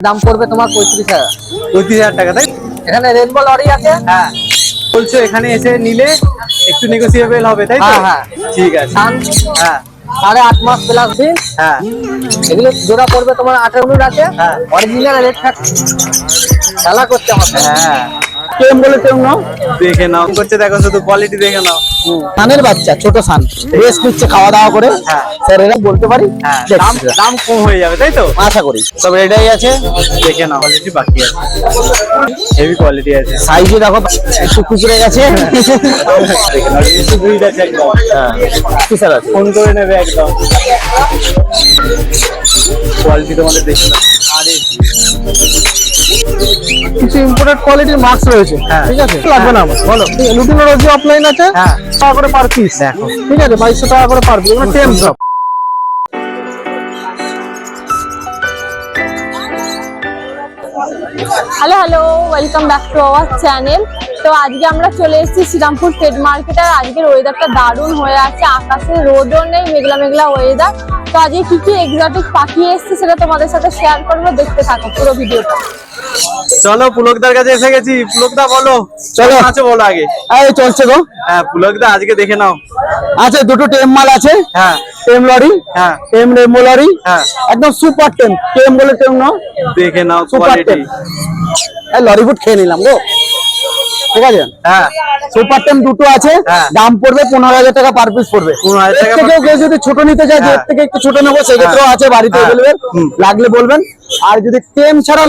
দাম পড়বে তোমার পঁয়ত্রিশ হাজার। পঁয়ত্রিশ হাজার টাকা তাই এখানে রেনবো লরি আছে। হ্যাঁ। বলছো এখানে এসে নিলে একটু নেগোসিয়েবল হবে তাই তো? হ্যাঁ, হ্যাঁ। ঠিক আছে। হ্যাঁ। সাড়ে আট মাস প্লাস দিন। হ্যাঁ। এগুলো জোড়া পড়বে তোমার আঠারো মিনিট আছে। হ্যাঁ। অরিজিনাল রেট থাকবে খেলা করতে হবে। হ্যাঁ। কেম বলে কেম নাও দেখে নাও। করছে? দেখো শুধু কোয়ালিটি দেখে নাও। সানের বাচ্চা ছোট সান। রেস্ট নিচ্ছে খাওয়া দাওয়া করে। হ্যাঁ। স্যার এরা বলতে পারি হ্যাঁ দাম দাম কম হয়ে যাবে তাই তো? আশা করি। তবে এটাই আছে দেখে নাও কোয়ালিটি বাকি আছে। হেভি কোয়ালিটি আছে। সাইজে দেখো একটু খুচরে গেছে। স্যার ফোন করে নেবে একদম। কোয়ালিটি তোমাদের দেখে না আরে। কিছু ইম্পোর্টেড কোয়ালিটির মাস্ক রয়েছে। হ্যাঁ। ঠিক আছে? লাগবে না আমার বলো। লুটিনো রোজি অফলাইন আছে? হ্যাঁ। টাকা করে পার পিস দেখো। ঠিক আছে বাইশশো টাকা করে পার পিস টেম সব hello hello welcome back to our channel তো আজকে আমরা চলে এসেছি শ্রীরামপুর ট্রেড মার্কেট আর আজকের ওয়েদারটা দারুণ হয়ে আছে। আকাশে রোদও নেই মেঘলা মেঘলা ওয়েদার তো আজকে কি কি এক্সোটিক পাখি এসছে সেটা তোমাদের সাথে শেয়ার করব দেখতে থাকো পুরো ভিডিওটা। চলো পুলকদার কাছে এসে গেছি। পুলকদা বলো। চলো। আছো বলো আগে? এই চলছে গো। হ্যাঁ পুলকদা আজকে দেখে নাও। আছে দুটো টেম মাল আছে। হ্যাঁ। টেম লরি হ্যাঁ। টেম রেমো লরি হ্যাঁ। একদম সুপার টেম। টেম বলে টেম নাও দেখে নাও সুপার কোয়ালিটি টেম। এই লরি ফুট খেয়ে নিলাম গো। ঠিক আছে হ্যাঁ সুপার টেম দুটো আছে হ্যাঁ। দাম পড়বে পনেরো হাজার টাকা পার পিস পড়বে 15,000 এর টাকা কেউ যদি ছোট নিতে চায় যে হ্যাঁ। এর থেকে একটু ছোট নেব সেক্ষেত্রেও আছে বাড়িতে হ্যাঁ। হুম। লাগলে বলবেন আর যদি টেম ছাড়া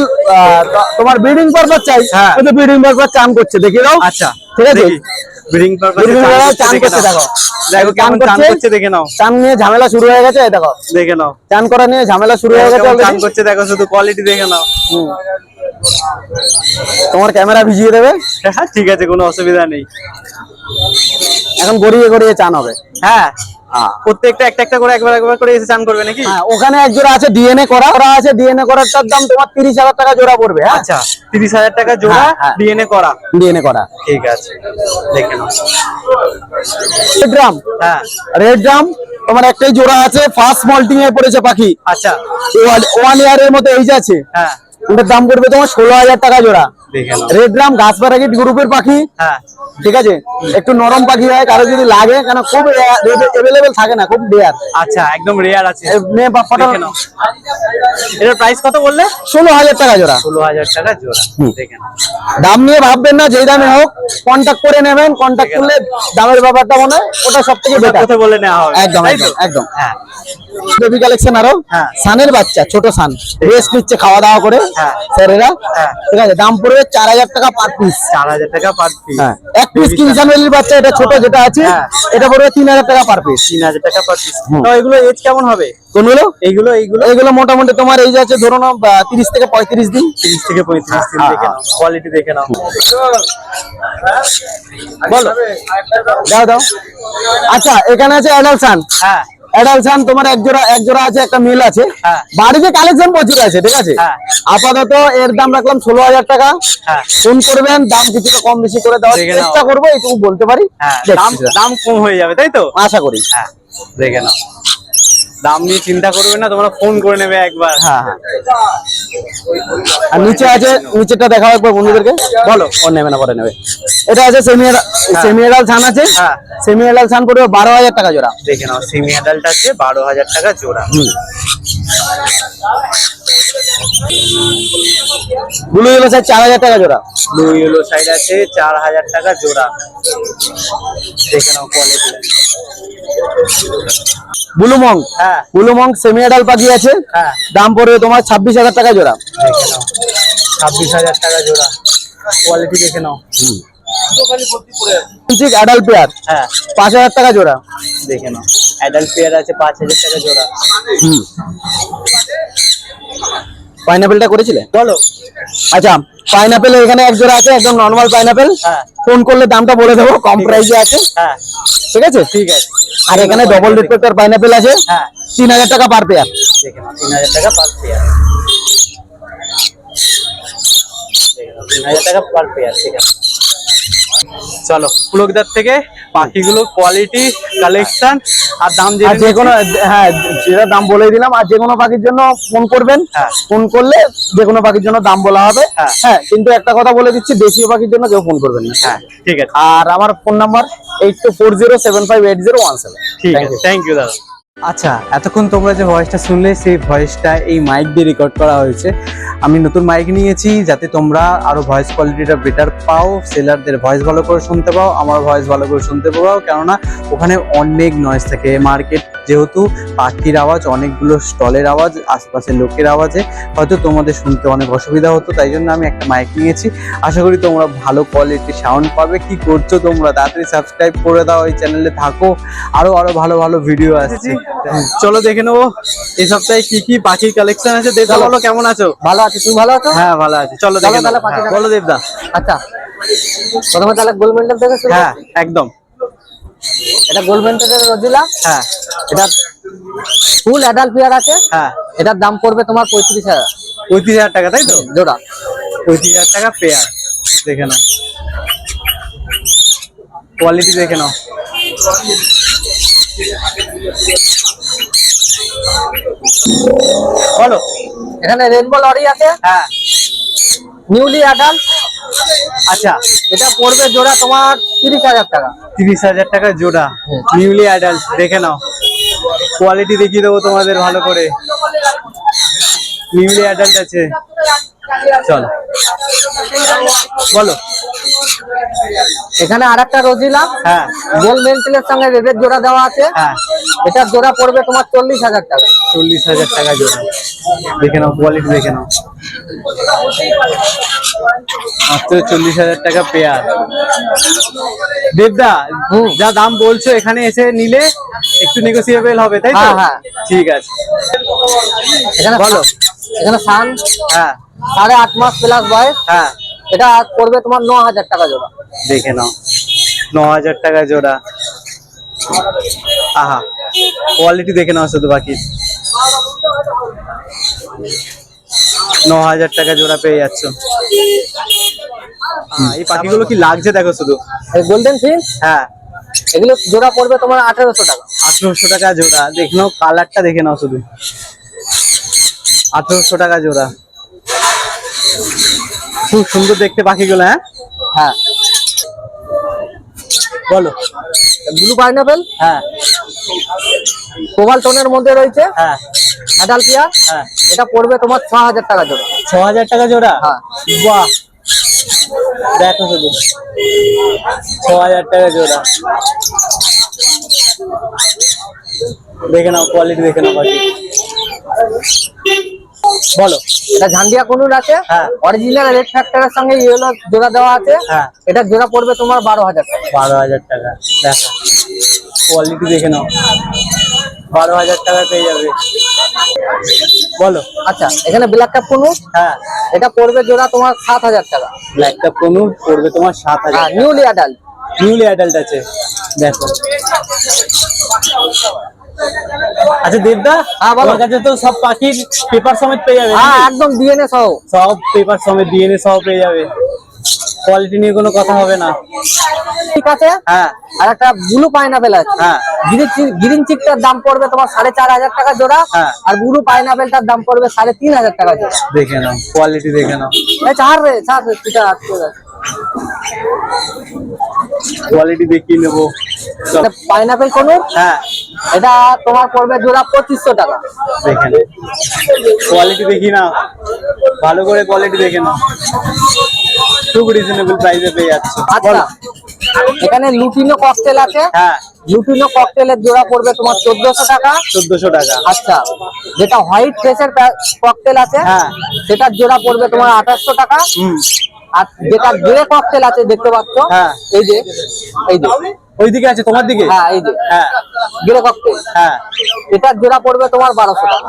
তোমার ব্রিডিং পারপাস চাই হ্যাঁ। কিন্তু ব্রিডিং পারপাস চান করছে দেখিয়ে দাও আচ্ছা ঠিক আছে ব্রিডিং পারপাসে Breeding চান করছে দেখো। দেখো কেমন চান। করছে দেখে নাও চান নিয়ে ঝামেলা শুরু হয়ে গেছে দেখো দেখে নাও চান করা নিয়ে ঝামেলা শুরু হয়ে গেছে চান করছে দেখো শুধু কোয়ালিটি দেখে নাও হুম। তোমার ক্যামেরা ভিজিয়ে দেবে? হ্যাঁ ঠিক আছে কোনো অসুবিধা নেই। এখন গড়িয়ে গড়িয়ে চান হবে। হ্যাঁ হ্যাঁ। প্রত্যেকটা একটা একটা করে একবার একবার করে এসে চান করবে নাকি? হ্যাঁ ওখানে এক জোড়া আছে ডিএনএ করা। করা আছে ডিএনএ করারটার দাম তোমার তিরিশ হাজার টাকা জোড়া পড়বে হ্যাঁ? আচ্ছা তিরিশ হাজার টাকা জোড়া। ডিএনএ করা। ডিএনএ করা। ঠিক আছে দেখে নাও। রেড ড্রাম হ্যাঁ। রেড ড্রাম তোমার একটাই জোড়া আছে ফার্স্ট মল্টিং এ পড়েছে পাখি। আচ্ছা। ওয়ান ইয়ারের মতো এইজ আছে। হ্যাঁ। ওটার দাম পড়বে তোমার ষোলো হাজার টাকা জোড়া। রেড গ্রাম ঘাস প্যারাকিট গ্রুপের পাখি? হ্যাঁ। ঠিক আছে? একটু নরম পাখি হয় কারও যদি লাগে কেন খুব এভেলেবেল থাকে না খুব ডেয়ার আচ্ছা একদম রেয়ার আছে। মেয়ে দেখে নাও। এটার প্রাইস কত বললে? ষোলো হাজার টাকা জোড়া। ষোলো হাজার টাকা জোড়া। দাম নিয়ে ভাববেন না যেই দামে হোক কন্ট্যাক্ট করে নেবেন কন্ট্যাক্ট করলে দামের ব্যাপারটা মনে হয় ওটা সব থেকে বেটার কোথায় বলে নেওয়া হবে? একদম একদম একদম। হ্যাঁ। বেবি কালেকশন আরও? হ্যাঁ। সানের বাচ্চা ছোট সান। রেস্ট নিচ্ছে খাওয়া দাওয়া করে হ্যাঁ। স্যারেরা। হ্যাঁ। ঠিক আছে দাম পড়বে চার হাজার টাকা পার পিস চার হাজার টাকা পার পিস হ্যাঁ। এক পিস বাচ্চা এটা ছোট যেটা আছে হ্যাঁ। এটা পড়বে তিন হাজার টাকা পার পিস তিন হাজার টাকা পার পিস তো এগুলো এজ কেমন হবে? কোনগুলো? এইগুলো এইগুলো এগুলো মোটামুটি তোমার এই আছে ধরো না তিরিশ থেকে পঁয়ত্রিশ দিন। তিরিশ থেকে পঁয়ত্রিশ দিন হ্যাঁ, নাও কোয়ালিটি দেখে নাও। বলো। দাও দাও। আচ্ছা এখানে আছে অ্যাডালসান হ্যাঁ। অ্যাডালসান তোমার এক জোড়া এক জোড়া আছে একটা মিল আছে। হ্যাঁ। বাড়িতে কালেকশন প্রচুর আছে ঠিক আছে? হ্যাঁ। আপাতত এর দাম রাখলাম ষোলো হাজার টাকা। হ্যাঁ। ফোন করবেন দাম কিছুটা কম বেশি করে দেওয়ার চেষ্টা করব এইটুকু বলতে পারি। দাম দাম কম হয়ে যাবে তাই তো? আশা করি। হ্যাঁ দেখে নাও। দাম নিয়ে চিন্তা করবে না তোমরা ফোন করে নেবে একবার। হ্যাঁ হ্যাঁ। আর নিচে আছে নিচেটা দেখাও একবার বন্ধুদেরকে। বলো ও নেবে না পরে নেবে। এটা আছে সেমি সেমি এডাল ছান আছে। হ্যাঁ। সেমি এডাল ছান পড়বে বারো হাজার টাকা জোড়া। দেখে নাও সেমি অ্যাডাল্ট আছে বারো হাজার টাকা জোড়া। ব্লু ইয়েলো সাইজ চার হাজার টাকা জোড়া। ব্লু ইয়েলো সাইড আছে চার হাজার টাকা জোড়া। দেখে নাও কোয়ালিটি ব্লু মং হ্যাঁ। ব্লু মং সেমি এডাল পাখি আছে। হ্যাঁ। দাম পড়বে তোমার ছাব্বিশ হাজার টাকা জোড়া। দেখে নাও। ছাব্বিশ হাজার টাকা জোড়া। কোয়ালিটি দেখে নাও। ঠিক অ্যাডাল পেয়ার হ্যাঁ। পাঁচ হাজার টাকা জোড়া। দেখে নাও। অ্যাডাল্ট পেয়ার আছে পাঁচ হাজার টাকা জোড়া। পাইনাপেলটা করেছিলে? বলো। আচ্ছা পাইনাপেল এখানে এক জোড়া আছে একদম নর্মাল পাইনাপেল হ্যাঁ। ফোন করলে দামটা বলে দেবো কম প্রাইসে আছে। হ্যাঁ। ঠিক আছে? ঠিক আছে। আর এখানে ডবল রিফ্লেক্টর পাইনাপেল আছে। হ্যাঁ। তিন হাজার টাকা পার পেয়ার তিন হাজার টাকা পার পেয়ার তিন হাজার টাকা পার পেয়ার ঠিক আছে। চলো পুলকদার থেকে পাখিগুলো কোয়ালিটি কালেকশন আর দাম যে কোনো হ্যাঁ যেটা দাম বলে দিলাম আর যে কোনো পাখির জন্য ফোন করবেন হ্যাঁ। ফোন করলে যে কোনো পাখির জন্য দাম বলা হবে। হ্যাঁ। হ্যাঁ কিন্তু একটা কথা বলে দিচ্ছি দেশীয় পাখির জন্য কেউ ফোন করবেন না। হ্যাঁ ঠিক আছে। আর আমার phone number eight two four zero seven five eight zero one seven ঠিক আছে থ্যাংক ইউ দাদা। আচ্ছা এতক্ষণ তোমরা যে ভয়েসটা শুনলে সেই ভয়েসটা এই মাইক দিয়ে রেকর্ড করা হয়েছে। আমি নতুন মাইক নিয়েছি যাতে তোমরা আরও ভয়েস কোয়ালিটিটা বেটার পাও সেলারদের ভয়েস ভালো করে শুনতে পাও আমার ভয়েস ভালো করে শুনতে পাও কেননা ওখানে অনেক নয়েজ থাকে। মার্কেট যেহেতু পাখির আওয়াজ অনেকগুলো স্টলের আওয়াজ আশপাশের লোকের আওয়াজে হয়তো তোমাদের শুনতে অনেক অসুবিধা হতো তাই জন্য আমি একটা মাইক নিয়েছি। আশা করি তোমরা ভালো কোয়ালিটি সাউন্ড পাবে। কি করছ তোমরা? তাড়াতাড়ি সাবস্ক্রাইব করে দাও এই চ্যানেলে থাকো। আরও আরও ভালো ভালো ভিডিও আসছে। চলো দেখে নেব। এই সপ্তাহে কি কি পাখির কালেকশন আছে? দেখা বলো কেমন আছো? ভালো আছি। তুমি ভালো আছো? হ্যাঁ ভালো আছে। চলো দেখে বলো দেবদা। আচ্ছা। প্রথমে তাহলে গোল্ড মেন্টাল থেকে শুরু হ্যাঁ একদম। এটা গোল্ড মেন্টালের রজিলা। হ্যাঁ। এটা ফুল অ্যাডাল্ট পেয়ার আছে। হ্যাঁ। এটার দাম পড়বে তোমার পঁয়ত্রিশ হাজার। পঁয়ত্রিশ হাজার টাকা তাই তো? জোড়া। পঁয়ত্রিশ হাজার টাকা পেয়ার দেখে নাও। কোয়ালিটি দেখে নাও। বলো এখানে রেনবো লরি আছে? হ্যাঁ। নিউলি অ্যাডাল্ট আচ্ছা এটা পড়বে জোড়া তোমার তিরিশ হাজার টাকা। তিরিশ হাজার টাকা জোড়া নিউলি অ্যাডাল্ট দেখে নাও। কোয়ালিটি দেখিয়ে দেবো তোমাদের ভালো করে। নিউলি অ্যাডাল্ট আছে। চল। বলো। এখানে আর একটা রজিলা। হ্যাঁ। গোল মেন্টেলের সঙ্গে রেডের জোড়া দেওয়া আছে। হ্যাঁ। এটার জোড়া পড়বে তোমার চল্লিশ হাজার টাকা। চল্লিশ হাজার টাকা জোড়া। দেখে নাও কোয়ালিটি দেখে নাও। মাত্র চল্লিশ হাজার টাকা পেয়ার দেবদা যা দাম বলছো এখানে এসে নিলে একটু নেগোসিয়েবল হবে তাই তো? হ্যাঁ, হ্যাঁ। ঠিক আছে। এখানে বলো। এখানে সান হ্যাঁ। সাড়ে আট মাস প্লাস বয়স। হ্যাঁ। এটা পড়বে তোমার ন হাজার টাকা জোড়া। দেখে নাও। ন হাজার টাকা জোড়া। আহা। কোয়ালিটি দেখে নাও শুধু বাকি। ন হাজার টাকা জোড়া পেয়ে যাচ্ছ। এই পাখিগুলো কি লাগছে দেখো শুধু? গোল্ডেন ফিস হ্যাঁ। এগুলো জোড়া পড়বে তোমার আঠেরোশো টাকা। আঠেরোশো টাকা জোড়া। দেখে নাও কালারটা দেখে নাও শুধু। আঠেরোশো টাকা জোড়া। খুব সুন্দর দেখতে পাখিগুলো হ্যাঁ? হ্যাঁ। বলো। Blue pineapple? হ্যাঁ। কোবাল টোনের মধ্যে রয়েছে হ্যাঁ। Adult pair. হ্যাঁ। এটা পড়বে তোমার ছ হাজার টাকা জোড়া। ছ হাজার টাকা জোড়া? হ্যাঁ। বাহ। দেখো শুধু। ছ হাজার টাকা জোড়া। দেখে নাও কোয়ালিটি দেখে নাও বাকি বলো। এটা ঝান্ডিয়া কুনুর আছে। হ্যাঁ। অরিজিনাল রেড ফ্যাক্টরের সঙ্গে ইয়েলো জোড়া দেওয়া আছে। হ্যাঁ। এটা জোড়া পড়বে তোমার বারো হাজার টাকা। বারো হাজার টাকা। দেখো। কোয়ালিটি দেখে নাও। বারো হাজার টাকা পেয়ে যাবে। বলো। আচ্ছা এখানে ব্ল্যাক কাপ কুনুর হ্যাঁ। এটা পড়বে জোড়া তোমার সাত হাজার টাকা। ব্ল্যাকটা কোনো পড়বে তোমার সাত হাজার হ্যাঁ নিউলি অ্যাডাল্ট নিউলি অ্যাডাল্ট আছে। দেখো। আচ্ছা দেবদা হ্যাঁ। আমার কাছে তো সব পাখির পেপার সমেত পেয়ে যাবে হ্যাঁ একদম ডিএনএ সহ। সব পেপার সমেত ডিএনএ সহ পেয়ে যাবে। কোয়ালিটি নিয়ে কোনো কথা হবে না। ঠিক আছে? হ্যাঁ। আর একটা ব্লু পাইনাপেল আছে। হ্যাঁ। গ্রিন চিকটার দাম পড়বে তোমার সাড়ে চার হাজার টাকা জোড়া। হ্যাঁ। আর ব্লু পাইনাপেলটার দাম পড়বে সাড়ে তিন হাজার টাকা জোড়া। দেখে নাও কোয়ালিটি দেখে নাও। চার ছাড় রে ছাড় রে। কোয়ালিটি দেখিয়ে নেব। পাইনাপেল কোনুর হ্যাঁ। এটা তোমার পড়বে জোড়া পঁচিশশো টাকা। দেখে নাও কোয়ালিটি দেখি না। ভালো করে কোয়ালিটি দেখে নাও। খুব রিজনেবল প্রাইসে পেয়ে যাচ্ছে। আচ্ছা। এখানে লুটিনো ককটেল আছে। হ্যাঁ। লুটিনো ককটেলের জোড়া পড়বে তোমার চোদ্দশো টাকা। চোদ্দশো টাকা। আচ্ছা। যেটা হোয়াইট ফেসের ককটেল আছে হ্যাঁ। সেটার জোড়া পড়বে তোমার আঠাশশো টাকা। হুম। আর যেটা গ্রে ককটেল আছে দেখতে পাচ্ছ হ্যাঁ। এই যে এই যে। ওইদিকে আছে তোমার দিকে? হ্যাঁ এই যে। হ্যাঁ। গ্রে ককটেল হ্যাঁ। এটার জোড়া পড়বে তোমার বারোশো টাকা।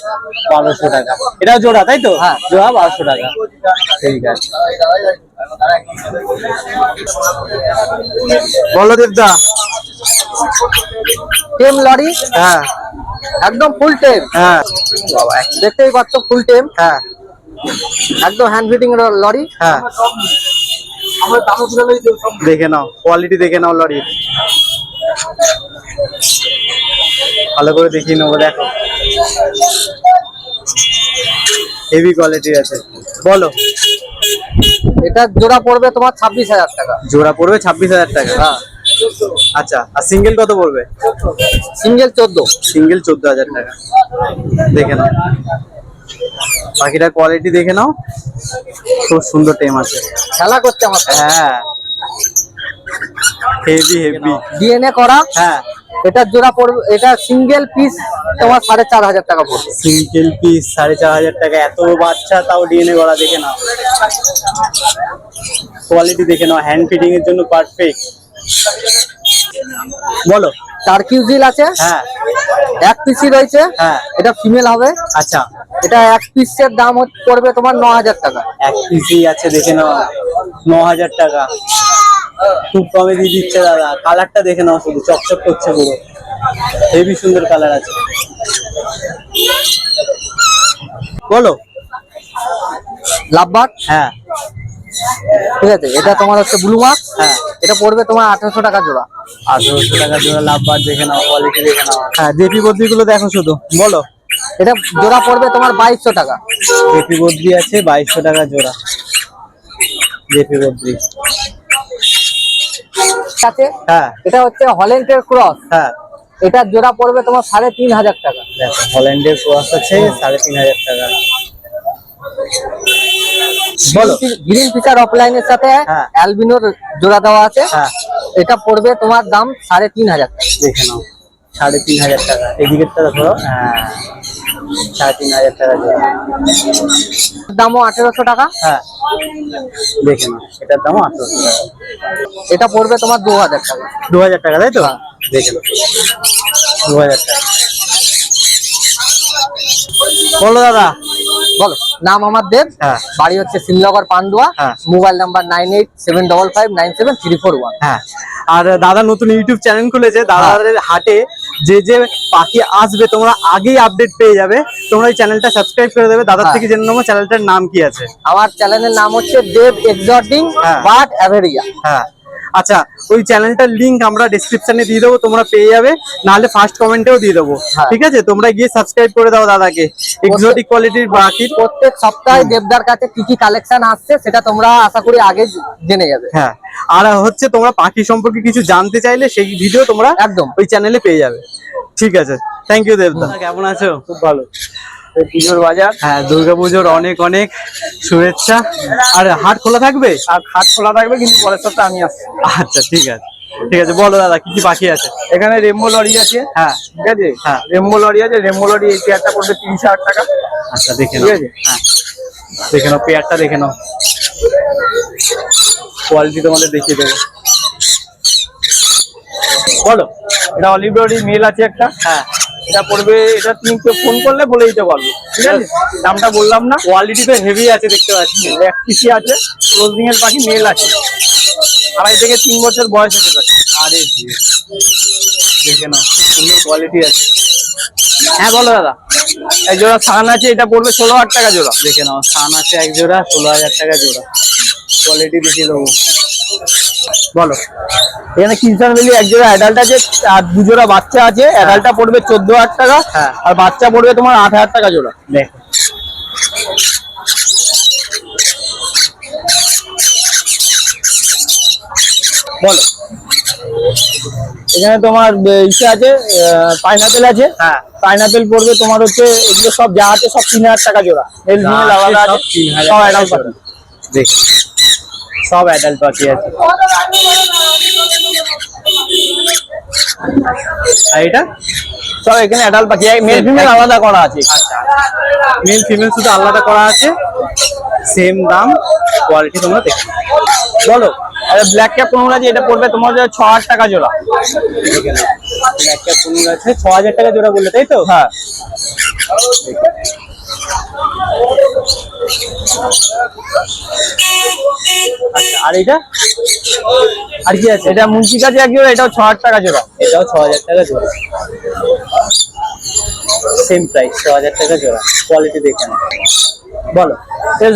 নাও বারোশো টাকা। এটা জোড়া তাই তো? হ্যাঁ। জোড়া বারোশো টাকা। ঠিক আছে। বলো দেবদা। টেম লরি? হ্যাঁ। একদম ফুল টেম। হ্যাঁ। দেখতেই পাচ্ছ ফুল টেম। হ্যাঁ। একদম হ্যান্ড ফিটিং লরি? হ্যাঁ। দেখে নাও কোয়ালিটি দেখে নাও লরির ভালো করে দেখিয়ে নেব দেখো। হেভি কোয়ালিটি আছে। বলো। এটা জোড়া পড়বে তোমার ছাব্বিশ হাজার টাকা। জোড়া পড়বে ছাব্বিশ হাজার টাকা। হ্যাঁ। আচ্ছা আর সিঙ্গেল কত পড়বে? সিঙ্গেল চোদ্দ। সিঙ্গেল চোদ্দ হাজার টাকা। দেখে নাও। পাখিটার কোয়ালিটি দেখে নাও। খুব সুন্দর টেম আছে। খেলা করছে আমার হ্যাঁ। হেভি হেভি ডিএনএ করা। হ্যাঁ। এটা জোড়া পড়বে এটা সিঙ্গেল পিস তোমার সাড়ে চার হাজার টাকা পড়বে। সিঙ্গেল পিস সাড়ে চার হাজার টাকা। এত বাচ্চা তাও ডিএনএ করা দেখে নাও। কোয়ালিটি দেখে নাও। হ্যান্ড ফিটিং এর জন্য পারফেক্ট বলো। টার্কিউজিল আছে। হ্যাঁ। এক পিসি রয়েছে। হ্যাঁ। এটা ফিমেল হবে। আচ্ছা। এটা এক পিসের দাম পড়বে তোমার ন হাজার টাকা। এক পিসি আছে দেখে নাও। ন হাজার টাকা। খুব কমে দিয়ে দিচ্ছে দাদা। কালারটা দেখে নাও শুধু চকচক করছে পুরো। হেভি সুন্দর কালার আছে। বলো। লাভবাট হ্যাঁ। ঠিক আছে এটা তোমার হচ্ছে ব্লু মার্ক হ্যাঁ। এটা পড়বে তোমার আঠারোশো টাকা জোড়া। আঠারোশো টাকা জোড়া লাভ বার দেখে নাও কোয়ালিটি দেখে নাও। হ্যাঁ জেপি বদ্রি গুলো দেখো শুধু বলো। এটা জোড়া পড়বে তোমার বাইশশো টাকা। জেপি বদ্রি আছে বাইশশো টাকা জোড়া। জেপি বদ্রি। আছে হ্যাঁ। এটা হচ্ছে হল্যান্ডের ক্রস। হ্যাঁ। এটা জোড়া পড়বে তোমার সাড়ে তিন হাজার টাকা। দেখো হল্যান্ডের ক্রস আছে সাড়ে তিন হাজার টাকা। বলো। গ্রিন ফিচার অফলাইনের সাথে। অ্যালবিনোর জোড়া দেওয়া আছে। হ্যাঁ। এটা পড়বে তোমার দাম সাড়ে তিন হাজার টাকা। দেখে নাও। সাড়ে তিন হাজার টাকা। এদিকের টাকা ধরো। হ্যাঁ। সাড়ে তিন হাজার টাকা দামও আঠেরোশো টাকা? হ্যাঁ। দেখে নাও এটার দামও আঠেরোশো টাকা। এটা পড়বে তোমার দু হাজার টাকা। দু হাজার টাকা তাই তো? দেখে নাও। দু হাজার টাকা। বলো দাদা। বলো। নাম আমার দেব। হ্যাঁ। বাড়ি হচ্ছে শিলনগর পান্ডুয়া। হ্যাঁ। Mobile number nine eight seven double five nine seven three four one. হ্যাঁ। আর দাদা নতুন ইউটিউব চ্যানেল খুলেছে। দাদাদের হাটে যে যে পাখি আসবে তোমরা আগেই আপডেট পেয়ে যাবে। তোমরা এই চ্যানেলটা সাবস্ক্রাইব করে দেবে। দাদার হ্যাঁ। থেকে জেনে নেব চ্যানেলটার নাম কি আছে। আমার চ্যানেলের নাম হচ্ছে দেব এক্সটিং হ্যাঁ। বাট অ্যাভেরিয়া। হ্যাঁ। আচ্ছা ওই চ্যানেলটার লিঙ্ক আমরা ডেসক্রিপশনে দিয়ে দেবো তোমরা পেয়ে যাবে নাহলে ফার্স্ট কমেন্টেও দিয়ে দেবো। হ্যাঁ। ঠিক আছে? তোমরা গিয়ে সাবস্ক্রাইব করে দাও দাদাকে। এক্সোটিক কোয়ালিটির বাকি প্রত্যেক সপ্তাহে দেবদার কাছে কি কি কালেকশন আসছে সেটা তোমরা আশা করি আগে জেনে যাবে। হ্যাঁ। আর হচ্ছে তোমরা পাখি সম্পর্কে কিছু জানতে চাইলে সেই ভিডিও তোমরা একদম। ওই চ্যানেলে পেয়ে যাবে। ঠিক আছে? থ্যাংক ইউ দেবদা। কেমন আছো? খুব ভালো। পুজোর বাজার। হ্যাঁ দুর্গাপুজোর অনেক অনেক শুভেচ্ছা। আর হাট খোলা থাকবে? আর খাট খোলা থাকবে কিন্তু পরের সপ্তাহে আমি আসছি। আচ্ছা ঠিক আছে। ঠিক আছে বলো দাদা কি কি পাখি আছে? এখানে রেমবো লরি আছে। হ্যাঁ। ঠিক আছে? হ্যাঁ। রেমবো লরি আছে রেমবো লরি এই চেয়ারটা পড়বে তিরিশ হাজার টাকা। আচ্ছা দেখে ঠিক নাও। আছে। হ্যাঁ। দেখে নাও পেয়ারটা দেখে নাও। কোয়ালিটি তোমাদের দেখিয়ে দেবো। বলো এটা অলিভ লরি মেল আছে একটা। হ্যাঁ। এটা পড়বে এটা তুমি কেউ ফোন করলে বলে দিতে পারব। ঠিক আছে? দামটা বললাম না। কোয়ালিটি তো হেভি আছে দেখতে পাচ্ছি। এক পিসি আছে ক্লোজিং এর পাখি মেল আছে। আড়াই থেকে তিন বছর বয়স হতে পারে আরে। দেখে নাও সুন্দর কোয়ালিটি আছে। হ্যাঁ বলো দাদা। এই জোড়া সান আছে এটা পড়বে ষোলো হাজার টাকা জোড়া। দেখে নাও সান আছে এক জোড়া ষোলো হাজার টাকা জোড়া। কোয়ালিটি দেখিয়ে দেবো। বলো। এখানে কিনসান ভ্যালি এক জোড়া অ্যাডাল্ট আছে আর দু জোড়া বাচ্চা আছে। অ্যাডাল্টটা পড়বে চোদ্দ হাজার টাকা হ্যাঁ। আর বাচ্চা পড়বে তোমার আট হাজার টাকা জোড়া। দেখো। বলো। এখানে তোমার ইসে আছে পাইনাপেল আছে। হ্যাঁ। পাইনাপেল পড়বে তোমার হচ্ছে এগুলো সব যা আছে সব তিন হাজার টাকা জোড়া। মেল যা ফিমেল আলাদা সব আছে 3000 সব অ্যাডাল্ট জোড়া। দেখো। সব অ্যাডাল্ট পাখি আছে। আর এটা? সব এখানে অ্যাডাল্ট পাখি। মেল ফিমেল আলাদা করা আছে। মেল ফিমেল শুধু আলাদা করা আছে। সেম দাম কোয়ালিটি তোমরা দেখো বলো ব্ল্যাক ক্যাপ কোন আছে এটা পড়বে তোমার ছ হাজার টাকা জোড়া। দেখে নাও। একটা আছে ছ হাজার টাকা জোড়া বললে, তাই তো? হ্যাঁ। আর এটা আর কি আছে? এটা মুন্সি কাছে এক জোড়া এটাও ছ হাজার টাকা জোড়া। এটাও ছ হাজার টাকা জোড়া। সেম প্রাইস ছ হাজার টাকা জোড়া। কোয়ালিটি দেখে নাও। বলো।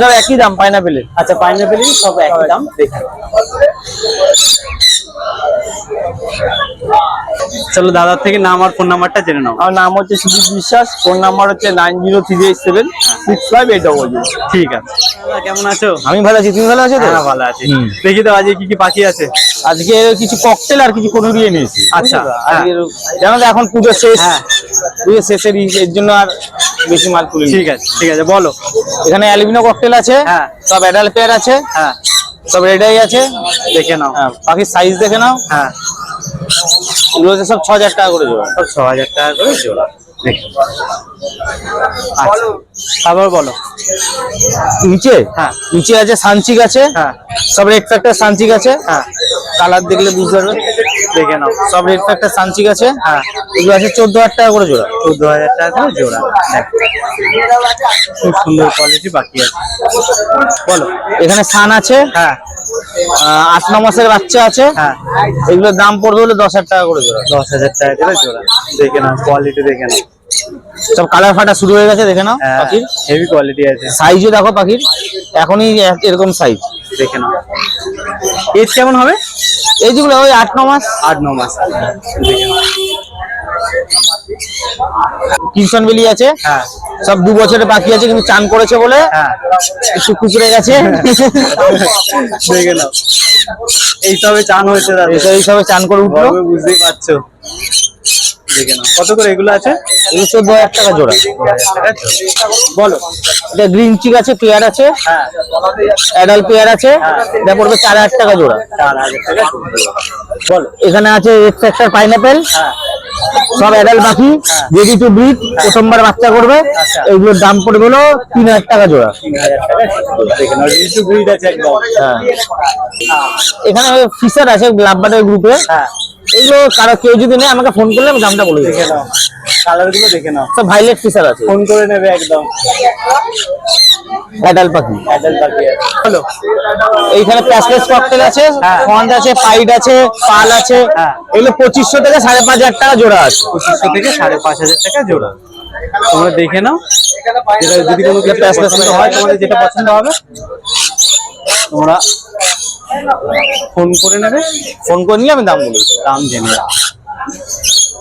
সব একই দাম পাইনাপেলের আচ্ছা পাইনাপেলের সব একই দাম দেখে চলো দাদার থেকে নাম আর ফোন নাম্বারটা জেনে নাও। আমার নাম হচ্ছে সুজিত বিশ্বাস ফোন নাম্বার হচ্ছে nine zero three eight seven six five eight double zero ঠিক আছে। কেমন আছো? আমি ভালো আছি তুমি ভালো আছো তো? হ্যাঁ ভালো আছি। দেখি তো আজকে কি কি পাখি আছে? আজকে কিছু ককটেল আর কিছু কনুরিয়ে নিয়েছি। আচ্ছা, বুঝলে হ্যাঁ। জানো তো এখন পুজো শেষ। হ্যাঁ। পুজো শেষের এর জন্য আর বেশি মাল তুলি ঠিক আছে ঠিক আছে বলো। এখানে অ্যালুমিনো ককটেল আছে হ্যাঁ। সব অ্যাডাল পেয়ার আছে। হ্যাঁ। সব রেডাই আছে দেখে নাও। হ্যাঁ, পাখির সাইজ দেখে নাও। হ্যাঁ। এগুলো হচ্ছে সব ছ হাজার টাকা করে জোড়া। সব ছ হাজার টাকা করে জোড়া। আচ্ছা। তারপর বলো। নিচে? হ্যাঁ। নিচে আছে সানচিক আছে। হ্যাঁ। সব রেড ফ্যাক্টর সানচিক আছে। হ্যাঁ। কালার দেখলে বুঝতে পারবে। দেখে নাও। সব রেড ফ্যাক্টর সানচিক আছে হ্যাঁ। এগুলো আছে চোদ্দ হাজার টাকা করে জোড়া। চোদ্দ হাজার টাকা করে জোড়া খুব সুন্দর কোয়ালিটি বাকি আছে। বলো এখানে সান আছে হ্যাঁ। আট ন মাসের বাচ্চা আছে হ্যাঁ। এগুলোর দাম পড়বে হলো দশ হাজার টাকা করে জোড়া। দশ হাজার টাকা করে জোড়া। দেখে নাও কোয়ালিটি দেখে নাও। সব কালার ফাটা শুরু হয়ে গেছে দেখে নাও হ্যাঁ পাখির। হেভি কোয়ালিটি আছে। সাইজও দেখো পাখির এখনই এরকম সাইজ দেখে নাও। এজ কেমন হবে? এই যেগুলো ওই আট ন মাস? আট ন মাস। নাও বেলি আছে। হ্যাঁ। সব দু বছরে বাকি আছে কিন্তু চান করেছে বলে হ্যাঁ। একটু কুচড়ে গেছে। দেখে নাও। এইসবে চান হয়েছে দাদা। এই- এই সবে চান করে উঠল। বুঝতেই পারছ। কত করে এগুলো আছে? এগুলো চোদ্দ হাজার টাকা জোড়া। বলো। এটা গ্রিন চিক আছে পেয়ার আছে হ্যাঁ অ্যাডাল পেয়ার আছে এটা পড়বে চার হাজার টাকা জোড়া। বলো। এখানে আছে রেড ফ্যাক্টর পাইনাপেল হ্যাঁ সব অ্যাডাল পাখি রেডি টু ব্রিড প্রথমবার বাচ্চা করবে। এগুলোর দাম পড়বে হলো তিন হাজার টাকা জোড়া। হ্যাঁ। এখানে ফিশার আছে লাভবাটের গ্রুপে হ্যাঁ। এগুলো কারও কেউ যদি নেই আমাকে ফোন করলে আমি দামটা বলে দেখে নাও। কালারগুলো দেখে নাও। সব ভাইলেট ফিশার আছে। ফোন করে নেবে একদম। অ্যাডাল পাখি। বাকি আছে। হলো এইখানে প্যাসলেস ককটেল আছে হ্যাঁ। ফন্ড আছে পাইড আছে পাল আছে। হ্যাঁ। এগুলো পঁচিশশো থেকে সাড়ে পাঁচ হাজার টাকা জোড়া আছে। পঁচিশশো থেকে সাড়ে পাঁচ হাজার টাকা জোড়া। তোমরা দেখে নাও। যেটা যদি কোনো কিছু প্যাস প্যাস পছন্দ হয় তোমাদের যেটা পছন্দ হবে। তোমরা ফোন করে নেবে। ফোন করে নিয়ে আমি দাম বলে দাম জেনে।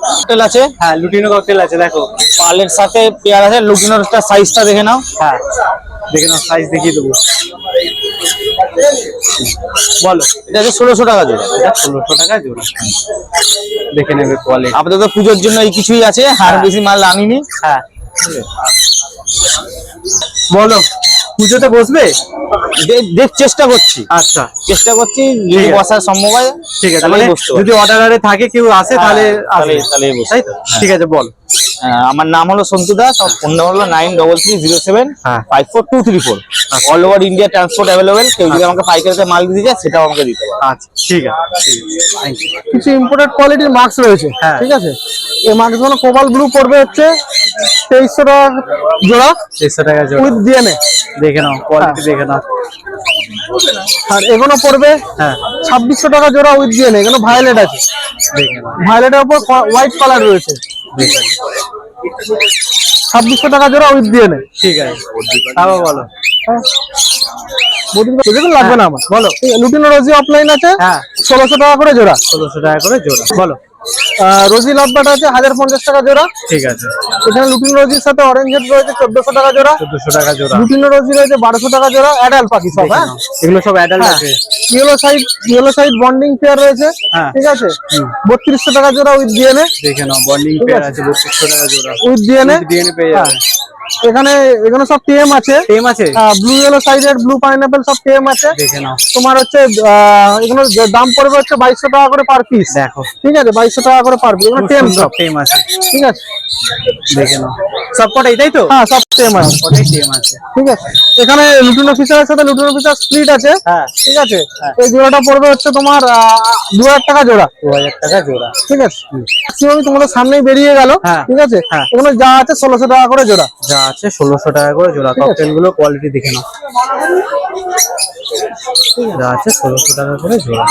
ককটেল আছে? হ্যাঁ লুটিনো ককটেল আছে দেখো। পালের সাথে পেয়ার আছে লুটিনোরটা সাইজটা দেখে নাও। হ্যাঁ। দেখে নাও সাইজ দেখিয়ে দেবো। বলো। এটা আছে ষোলোশো টাকা জোড়া। এটা ষোলোশো টাকা জোড়া। দেখে নেবে কোয়ালিটি আপাতত পুজোর জন্য এই কিছুই আছে আর হ্যাঁ। বেশি মাল আনিনি। হ্যাঁ। বলো পুজোতে বসবে? চেষ্টা করছি। আচ্ছা। চেষ্টা করছি যদি। বসার সম্ভব হয় ঠিক আছে মানে। যদি অর্ডারে থাকে কেউ আসে হ্যাঁ, তাহলে তাই তো? ঠিক আছে বল। আমার নাম হলো সন্তু দাস আর ফোন নাম্বার হলো nine double three zero seven হ্যাঁ। Five four two three four. All over India transport available কেউ যদি আমাকে পাইকারিতে মাল দিতে চায় সেটাও আমাকে দিতে পারে আচ্ছা ঠিক আছে কিছু ইম্পোর্টেড কোয়ালিটির মাস্ক রয়েছে হ্যাঁ। ঠিক আছে? এই মাস্কগুলো কোবাল ব্লু পড়বে হচ্ছে তেইশশো টাকা জোড়া দেড়শো টাকা জোড়া। উইথ ডিএনএ দেখে নাও কোয়ালিটি দেখে নাও। আর এগুলো পড়বে হ্যাঁ। ছাব্বিশশো টাকা জোড়া উইথ ডিএনএ এগুলো ভায়োলেট আছে। ভায়োলেটের উপর হোয়াইট কালার রয়েছে। ছাব্বিশশো টাকা জোড়া উইথ ডিএনএ ঠিক আছে। তারপর বলো। লাগবে না আমার। বলো। লুটিনো রোজি অফলাইন আছে। হ্যাঁ। ষোলোশো টাকা করে জোড়া। ষোলোশো টাকা করে জোড়া। বলো। রোজি লাভবাট আছে হাজার পঞ্চাশ টাকা জোড়া। ঠিক আছে। এখানে লুটিন রোজির সাথে অরেঞ্জ হেড রয়েছে চোদ্দশো টাকা জোড়া। চোদ্দশো টাকা জোড়া। লুটিন রোজি রয়েছে বারোশো টাকা জোড়া অ্যাডাল পাখি সব হ্যাঁ? এগুলো সব অ্যাডাল্ট। আছে। Yellow side yellow side bonding pair রয়েছে হ্যাঁ। ঠিক আছে? বত্রিশশো টাকা জোড়া উইথ ডিএনএ দেখে নাও বন্ডিং পেয়ার আছে। বত্রিশশো টাকা জোড়া। উইথ ডিএনএ ডিএনএ পেয়ে যাবে। এখানে এখানে সব টিএম আছে। টিএম আছে? ব্লু ইয়েলো সাইডের ব্লু পাইনাপল সব টিএম আছে। দেখে নাও। তোমার হচ্ছে আহ, এগুলো দাম পড়বে হচ্ছে বাইশশো টাকা করে পার পিস দেখো। ঠিক আছে বাইশশো টাকা করে পার পিস এগুলো টিএম সব টিএম আছে। ঠিক আছে। দেখে নাও। সব কটাই তাই তো? হ্যাঁ সব টেম আছে। ঠিক আছে। এখানে লুটিনো ফিচারের সাথে লুটিনো ফিচার স্প্লিট আছে। হ্যাঁ। ঠিক আছে? এই জোড়াটা পড়বে হচ্ছে তোমার দু হাজার টাকা জোড়া। দু হাজার টাকা জোড়া। ঠিক আছে? ম্যাক্সিমাম তোমাদের সামনেই বেরিয়ে গেল। হ্যাঁ। ঠিক আছে? হ্যাঁ। এগুলো যা আছে ষোলোশো টাকা করে জোড়া। যা আছে ষোলোশো টাকা করে জোড়া। ককটেলগুলো কোয়ালিটি দেখে নাও। যা আছে ষোলোশো টাকা করে জোড়া।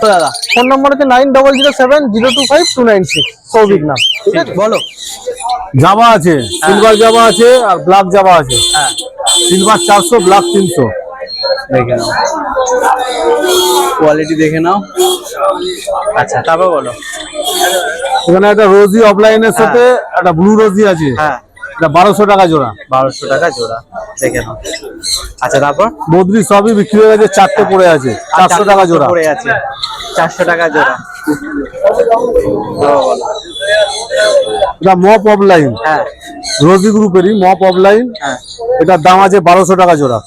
তো দাদা ফোন নম্বর হচ্ছে nine double zero seven zero two five two nine six Souvik নাম। ঠিক আছে? বলো। জামা আছে সিলভার জামা আছে আর ব্ল্যাক জামা আছে। হ্যাঁ। সিলভার চারশো ব্ল্যাক তিনশো। দেখে নাও। কোয়ালিটি দেখে নাও। আচ্ছা তারপর বলো। এখানে একটা রোজি অফলাইনের সাথে একটা ব্লু রোজি আছে। হ্যাঁ। এটা বারোশো টাকা জোড়া। বারোশো টাকা জোড়া। দেখে নাও। আচ্ছা তারপর? বদ্রি সবই বিক্রি হয়ে গেছে চারটে পড়ে আছে। চারশো টাকা জোড়া। পড়ে আছে। চারশো টাকা জোড়া। এটা মপ অফলাইন হ্যাঁ। রোজি গ্রুপেরই মপ অফলাইন হ্যাঁ। এটার দাম আছে বারোশো টাকা জোড়া।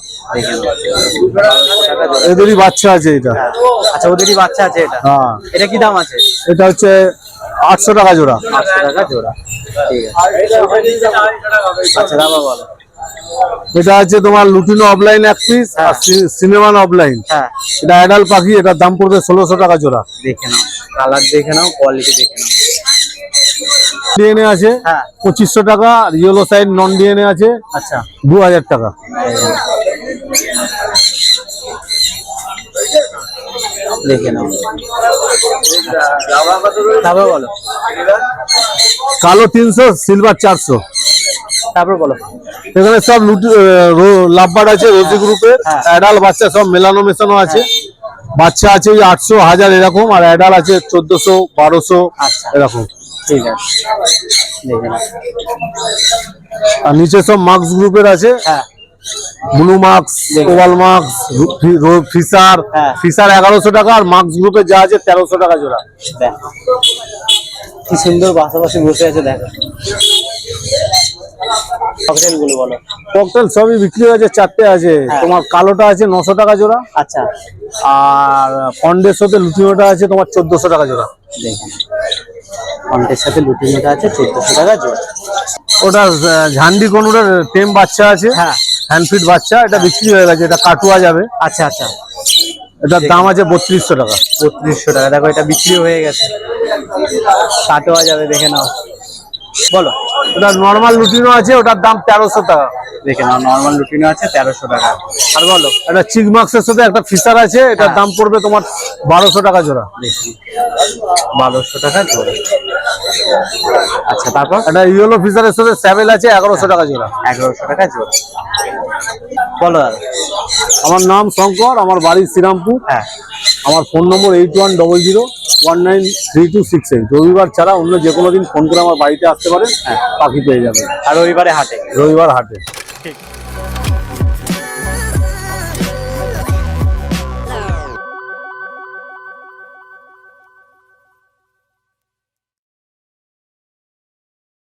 এদেরই বাচ্চা আছে এটা। হ্যাঁ। আচ্ছা ওদেরই বাচ্চা আছে এটা? হ্যাঁ। এটা কি দাম আছে? এটা হচ্ছে আটশো টাকা জোড়া। আটশো টাকা জোড়া। ঠিক আছে। আচ্ছা তারপর বলো এটা আছে তোমার লুটিনো অফলাইন এক পিস আর সিনেমান অফলাইন হ্যাঁ। এটা অ্যাডাল পাখি এটার দাম পড়বে ষোলোশো টাকা জোড়া। দেখে নাও। কালার দেখে নাও কোয়ালিটি দেখে নাও। ডিএনএ আছে হ্যাঁ। পঁচিশশো টাকা আর ইয়েলো সাইড নন ডিএনএ আছে আচ্ছা। দু হাজার টাকা। দেখে নাও। তারপর বলো। কালো তিনশো সিলভার চারশো। তারপর বলো। এখানে সব লাভবার আছে রোজি গ্রুপের হ্যাঁ। অ্যাডাল বাচ্চা সব মেলানো মেশানো আছে। বাচ্চা আছে ওই আটশো হাজার এরকম আর অ্যাডাল আছে চোদ্দশো বারোশো আচ্ছা। এরকম। ঠিক আছে। আর নিচে সব মার্কস গ্রুপের আছে? হ্যাঁ। Blue mask opal mask Fischer হ্যাঁ। ফিসার এগারোশো টাকা আর মার্কস গ্রুপে যা আছে তেরোশো টাকা জোড়া। কি সুন্দর পাশাপাশি বসে আছে দেখ। বলো। ককটেল সবই বিক্রি হয়েছে চারটে আছে। হ্যাঁ। তোমার কালোটা আছে নশো টাকা জোড়া। আচ্ছা। আর ফন্ডের সাথে লুটিনোটা আছে তোমার চোদ্দশো টাকা জোড়া। কন্টের সাথে লুটিনোটা আছে চোদ্দশো টাকা জোড়া। ওটা ঝান্ডি কনুরের টেম বাচ্চা আছে। হ্যাঁ। হ্যান্ডফিট বাচ্চা এটা বিক্রি হয়ে গেছে এটা কাটুয়া যাবে। আচ্ছা আচ্ছা। এটার দাম আছে বত্রিশশো টাকা। বত্রিশশো টাকা। দেখো এটা বিক্রি হয়ে গেছে। কাটোয়া যাবে দেখে নাও। বলো। এটা নর্মাল লুটিনো আছে ওটার দাম তেরোশো টাকা। দেখে নাও নর্মাল লুটিনো আছে তেরোশো টাকা। আর বলো। এটা চিক মার্কসের সাথে একটা ফিসার আছে এটার হ্যাঁ। দাম পড়বে তোমার বারোশো টাকা জোড়া। দেখি। বারোশো টাকা জোড়া। আচ্ছা তারপর? একটা ইয়েলো ফিসারের সাথে স্যাভেল আছে এগারোশো টাকা জোড়া। এগারোশো টাকা জোড়া। বলো আমার নাম শঙ্কর আমার বাড়ি শ্রীরামপুর। হ্যাঁ। আমার ফোন নম্বর eight one double zero one nine three two six eight. রবিবার ছাড়া অন্য যে কোনো দিন ফোন করে আমার বাড়িতে আসতে পারেন হ্যাঁ পাখি পেয়ে যাবেন। আর রবিবারে হাটে। রবিবার হাটে। ঠিক।